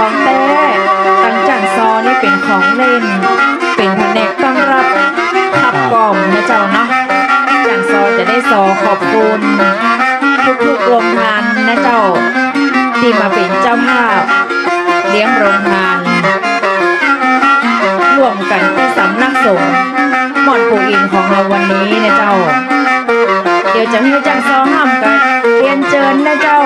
ของแต้ตั้งจังซอนี่เป็นของเล่น เป็นแผนกต้อนรับขับกล่อมนะเจ้าเนาะจังซอจะได้ซอขอบคุณทุกๆโรงงานนะเจ้า ที่มาเป็นเจ้าภาพ เลี้ยงโรงงานร่วมกันที่สำนักสงฆ์หมอนปูอินของเราวันนี้นะเจ้า เดี๋ยวจะให้จังซอห้ามกันเรียนเชิญนะเจ้า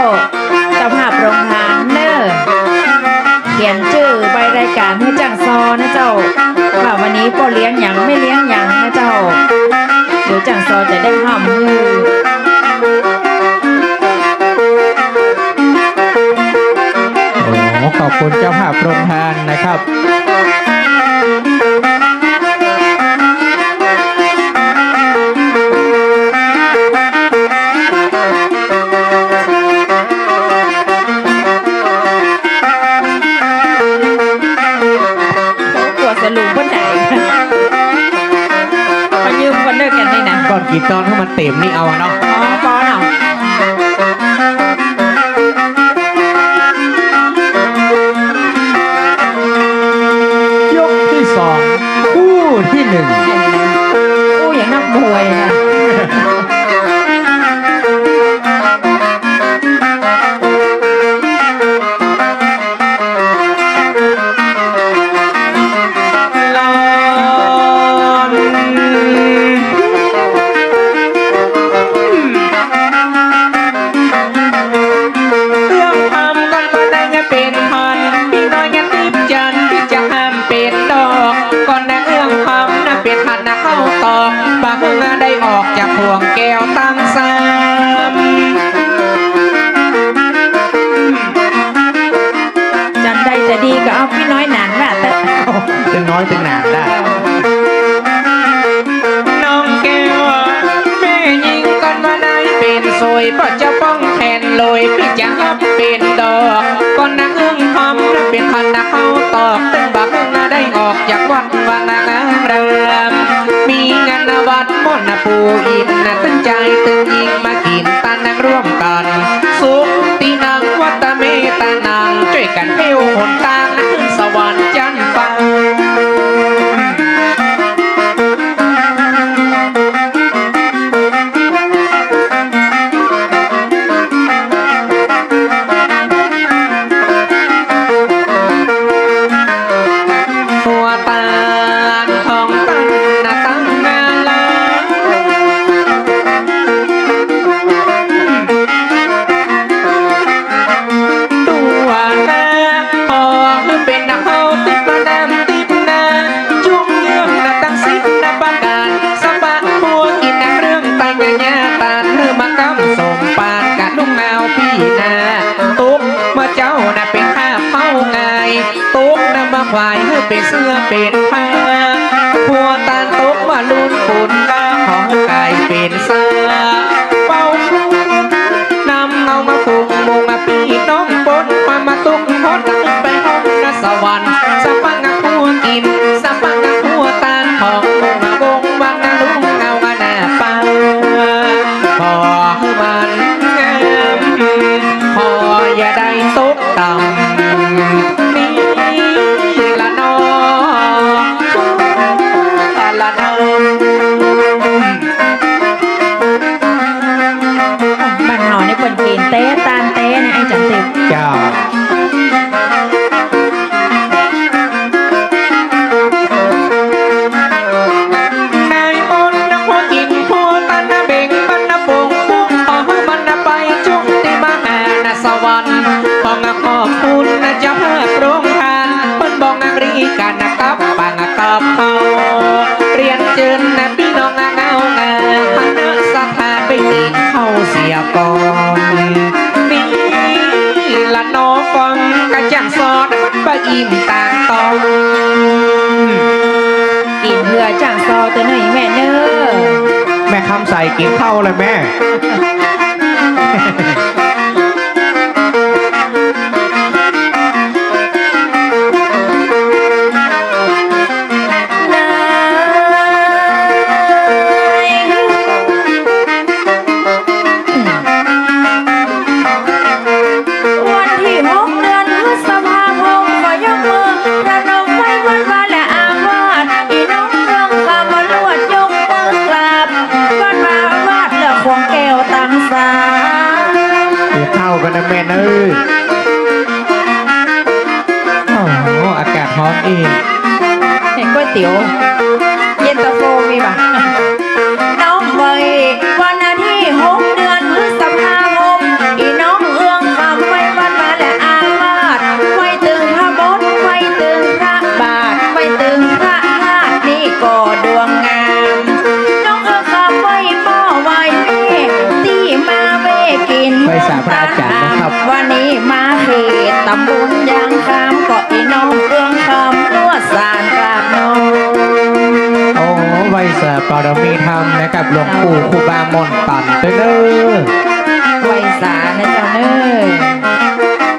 ขียนชื่อใบรายการให้จังซอนะเจ้าว่าวันนี้ก็เลี้ยงอย่างไม่เลี้ยงอย่างนะเจ้าเดี๋ยวจังซอจะได้ห้ามมือโอ้ขอบคุณเจ้าภาพโรงทานนะครับ เต็มนี่เอาอะเนาะอ๋อปอเนาะยกที่สองคู่ที่หนึ่งคู่อย่างนักมวยนะ ออกจากห่วงแก้วตั้งซ้ำจำได้จะดีก็เอาพี่น้อยหนันน่ะแต่ถึงน้อยถึงหนาได้ น้องแก้วแม่ยิงก่อนมาได้เป็นสวยเพราะจะป้องแทนลอยพี่จะรับเป็นดอกก่อนนักเอื้องทำนะเป็นพันนะเข้าตอกตึงบักนาได้ออกจากวัดวางนางามเริม อินนะตั้งใจตึงยิงมากินตานังร่วมกัน สุขตีนังวัตเมตานังช่วยกันเพียวหนตางนะขึ้นสวรรค์จันทร์ฟ้า ควายเป็นเสื้อเป็นผ้าพัวตานตกว่าลุนปุ่นของไก่เป็นเสื้อเฝ้าคุกนำเงามาฟุกมุงมาปีน้องปนมามาตุ้งพดไปห้องนสวรรค์สะปังงะพัวกินสะปังงะพัวตานของมุงมาวงวังนลุงเงางาหน้าป้าพอมันงามพออย่าได้ตกต่ำ วรรค์ขอบคุณนะเจ้าภาพโรงทานเปิ้นบอกงานรีกันนะกับปังกับเขาเรียนเจิญนะพี่น้องงาเงางาคณะสถานไปกินเข้าเสียก่อนนี่ละน้องฟังกระจังซอดบะอิ่มตาตองกินเพื่อจังซอตัวหน่อยแม่เนอแม่คำใส่กินเข้าเลยแม่ กันนะแม่เนยโอ้โหอากาศร้อนอีก เห็นก๋วยเตี๋ยว ปรมีธรรมนะครับหลวงปู่ครูบามนตันเด้อเด้อไว้สานะเจ้าเน้อ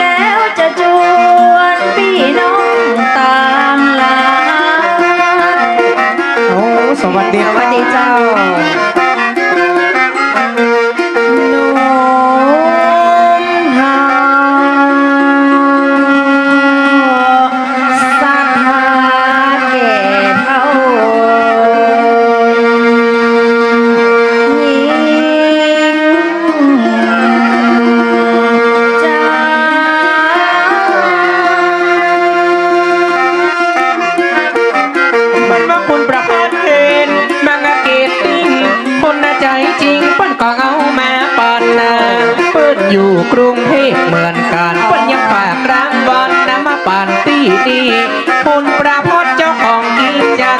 แล้วจะจวนพี่น้องต่างลาโอ้สวัสดีสวัสดีเจ้า อยู่กรุงเทพเหมือนกันเปิ้นยังฝากรางวัลนะมาปั่นที่นี่คุณประพัดเจ้าของกิจกา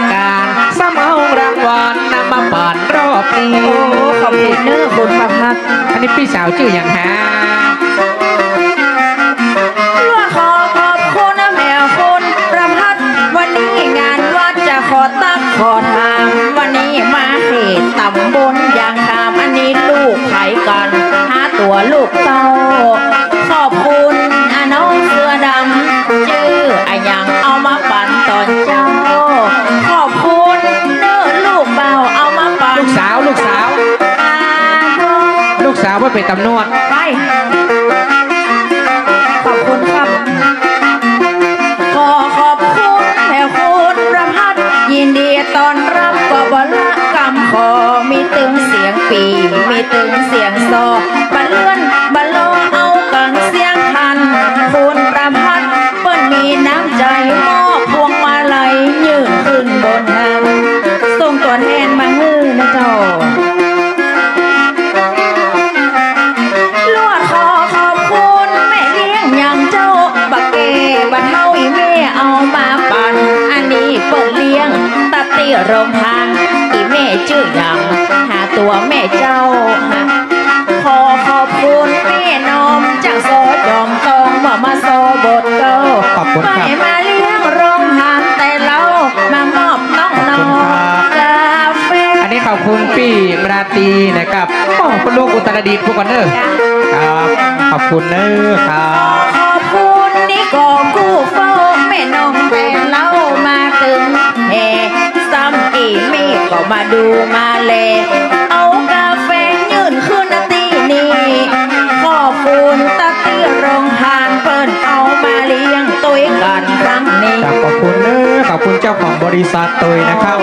รสำเอารางวัลนะมาปั่นรอบนี้โอ้ขอบคุณเนอคุณประพัฒน์อันนี้พี่สาวชื่ออย่างฮะ เป็นตำรวจ โรงทานอีแม่ชื่ออย่างหาตัวแม่เจ้าฮะขอขอบคุณแม่นอมจากโซจอมตองว่ามาโซบทเก้าขอบคุณครับไม่มาเลี้ยงโรงทานแต่เรามามอบน้องน้องกาแฟอันนี้ขอบคุณพี่มราตรีนะครับโอ้คุณลูกอุตรดิตถ์พวกกันเนอจ้ะครับขอบคุณเนอครับขอบ มีก็มาดูมาเลเอากาแฟยื่นขึ้นนาตีนี้ขอบคุณตาตีโรงทานเปิ้นเอามาเลี้ยงตุ้ยกันครั้งนี้ครับขอบคุณเนอขอบคุณเจ้าของบริษัทตุยนะครับ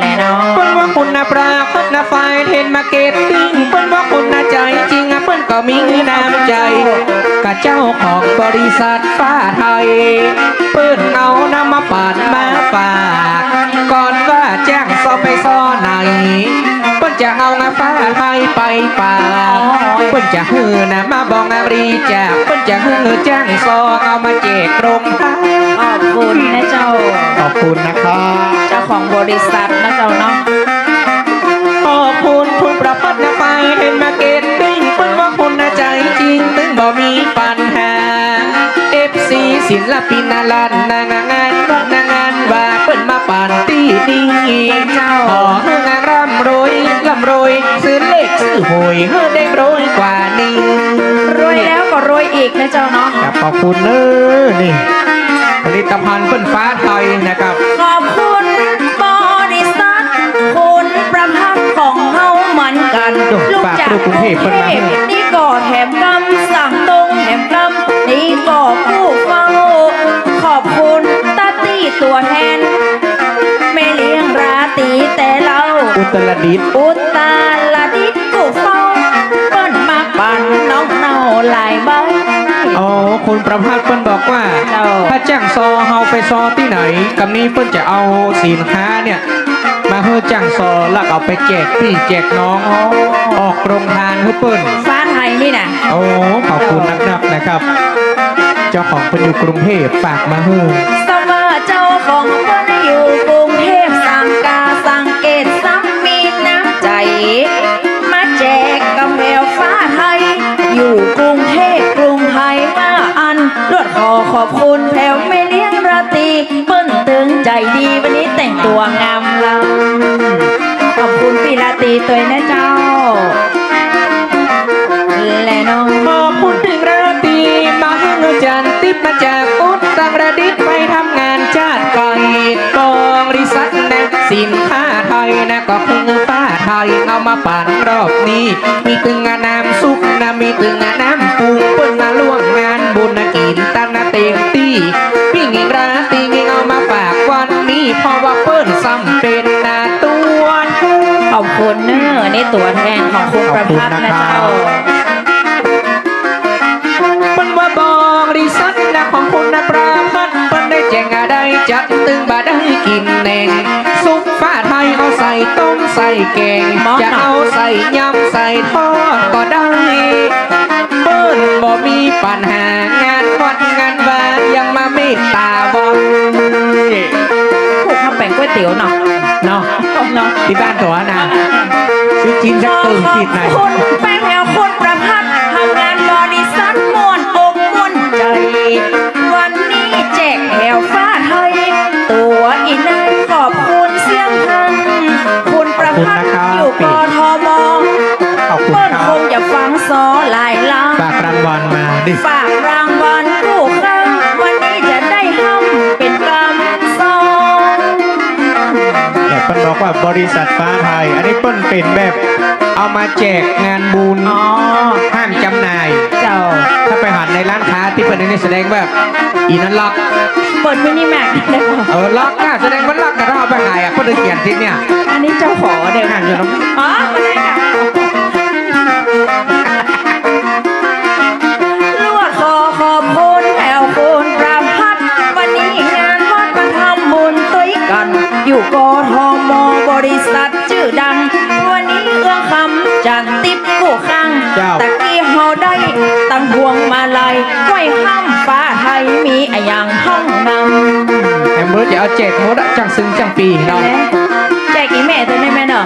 และน้องเปิ้นว่าคุณนะปราเปิ้นนะไฟเทนมาร์เก็ตติ้งเปิ้นว่าคุณนะใจ มีน้ำใจกับเจ้าของบริษัทฟ้าไทย เปิ้นเอานำมาปาดมาฝาก ก่อนว่าแจ้งซอไปซ่อไหนเปิ้นจะเอางาฟ้าไทยไปป่าเปิ้นจะฮือนะมาบอกงารีจากเปิ้นจะฮือแจ้งซอเอามาแจกตรงทางขอบคุณนะเจ้า ขอบคุณนะครับ เจ้าของบริษัทนะเจ้าเนาะ มีปัญหา FC ศิลปินนาลันนางงานนกนางงานว่าเปิ้นมาปานตีดีเจ้าขอให้งานร่ำรวยร่ำรวยซื้อเลขซื้อหวยให้ได้รวยกว่านี้รวยแล้วก็รวยอีกนะเจ้าเนาะครับขอบคุณเนอนี่ผลิตภัณฑ์เปิ้นฟ้าไทยนะครับ ขอบคุณบริษัทคุณประพัฒน์ของเฮาเหมือนกันโอ้ฝากลูกกรุงเทพเพิ่นมาให้นี่ก็แถมกำสั่ง ตรงแถมกำนี่ก็ผู้เฝ้า ขอบคุณตาตี้ตัวแทนแม่เลี้ยงราตรดิตถ์อุตาลดิษฐ์กูเฝ้าเปิ้นมาปั่นน้องเนาหลายใบ อ๋อคุณประภาสเปิ้นบอกว่า เจ้า ถ้าจ้างซอเฮาไปซอที่ไหนกำนี้เปิ้นจะเอาสินค้าเนี่ย มาเฮือจ้างซอแล้วเอาไปแจกพี่แจกน้อง ออกโรงทานให้เปิ้น ฟ้าไทย นี่นะโอ้ขอบคุณนักๆนะครับ เจ้าของเปิ้นอยู่กรุงเทพฝากมาเฮือสมาเจ้าของเปิ้นอยู่กรุงเทพสังกาสังเกตซ้ำมีน้ำใจ มาแจกกำแพวฟ้าไทย อยู่กรุงเทพกรุงไทยมาอันรวดขอขอบคุณแถวไม่เลี้ยงราตรีเปิ้นตึงใจดีวันนี้แต่งตัวงามลำขอบคุณพี่ราตรีตัวยนะเจ้า และน้องขอบคุณถึงราตรีมาเฮือจันติดมาจากอุตรดิตถ์ไปทำงานชาติไกลกองริษัทนะสินค้าไทยนะก็คือฟ้าไทยเอามาปั่นรอบนี้ มีตึงน้ำซุปนะมีตึงน้ำปรุงเปิ้นมาล่วงงานบุญนะกินตั้งนะเต็มที่พี่งิงราตรีงิงเอามาฝากวันนี้เพราะว่าเปิ้นซ้ำเป็นนาตัวขอบคุณเนอะนี่ตัวแทนของคุณประพัฒน์นะเจ้า คุณนะประพัดมันได้แจงอะไรจัดตึงบาได้กินแหน่งซุปฟ้าไทยเอาใส่ต้มใส่แกงหม้อจะเอาใส่ยำใส่ทอดก็ได้เปิ้นบ่มีปัญหางานวัดงานวานยังมาเมตตาบ่ผูกข้าวแป้งก๋วยเตี๋ยวเนาะเนาะเนาะที่บ้านตัวนะซื้อกินสักตึงผิดหน่อยขอบคุณแป้งแถว หลายล้านฝากรางวัลมาดิฝากรางวัลกู้ครั้งวันนี้จะได้ห้ำเป็นกำซองแต่เปิ้ลบอกว่าบริษัทฟ้าไทย อันนี้เปิ้ลเป็นแบบเอามาแจกงานบุญอ๋อห้ามจำหน่าย เจ้า ถ้าไปหันในร้านค้าที่เปิ้ลนี่แสดงแบบอีนั้นล็อกเปิดมินิแม็กได้ป่ะเออล็อกอะแสดงว่าล็อกกันถ้าเอาไปขายอะเปิ้ลจะเขียนทิศเนี่ย อันนี้เจ้าขอเดี๋ยวห้ามอยู่น้ำอ๋อ จกหมดอะจังซึ้งจังปีเนาะเอ๊ะแจกอีแม่ตัวนี้แม่เนาะ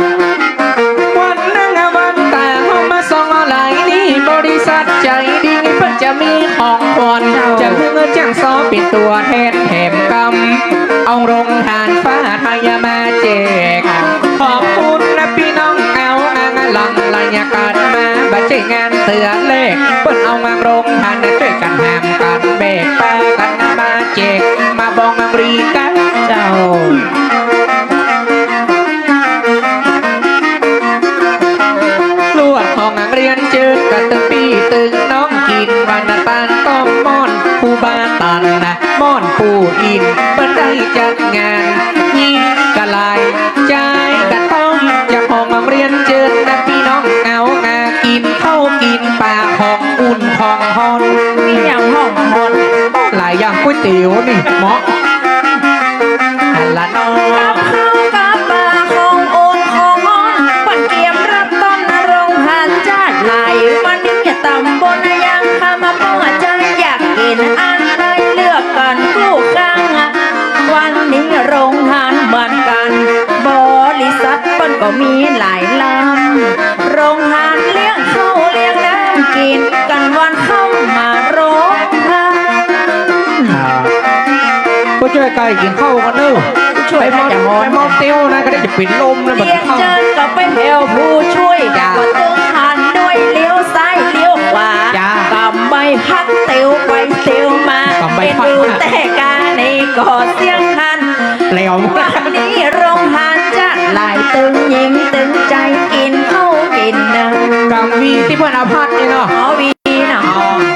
วันนั้นอะวันตาเขามาส่องอะไรนี่บริษัทใจดีเพิ่นจะมีของขวัญจะเพื่อจ้างซอเป็นตัวแทนแถมกำเอาโรงทานฟ้าไทยมาแจกขอบคุณนะพี่น้องเอาอางหลังลายการมาบัดใจงานเตือนเลขเปิ้นเอามาโรงทานช่วยกันหามกันเบกป้ากันมาแจกมาบองมารีกัน เจ้าลวดห้องเรียนเจอกระตึงปีตึงน้องกินวันตานต้อมม่อนผู้บาตันนะม่อนผู้อินเปิ้นได้จัดงาน ก็มีหลายลำ โรงทานเลี้ยงข้าวเลี้ยงน้ำกินกันวันเข้ามาโรงทานอ่าก็ช่วยไก่กินข้าวกันเนอะช่วยไปมอจะฮอนไปมอเตี้ยวนะก็ได้จะปิดลมนะแบบเลี้ยงเข้าเจินก็ไปแถวผู้ช่วยจ้าก็ตึงหันด้วยเลี้ยวซ้ายเลี้ยวขวาจ้ากำใบพัดเตียวไปเตียวมากำใบเป็นพัดดูแต่การในก่อเสียงหันแล้ววันนี้โรงหันจะห ลายตึงยิงตึงใจกินเข้าวกินนะกำวีที่เพื่อนเอาพัดนี่เนาะ อ๋อวีเนาะ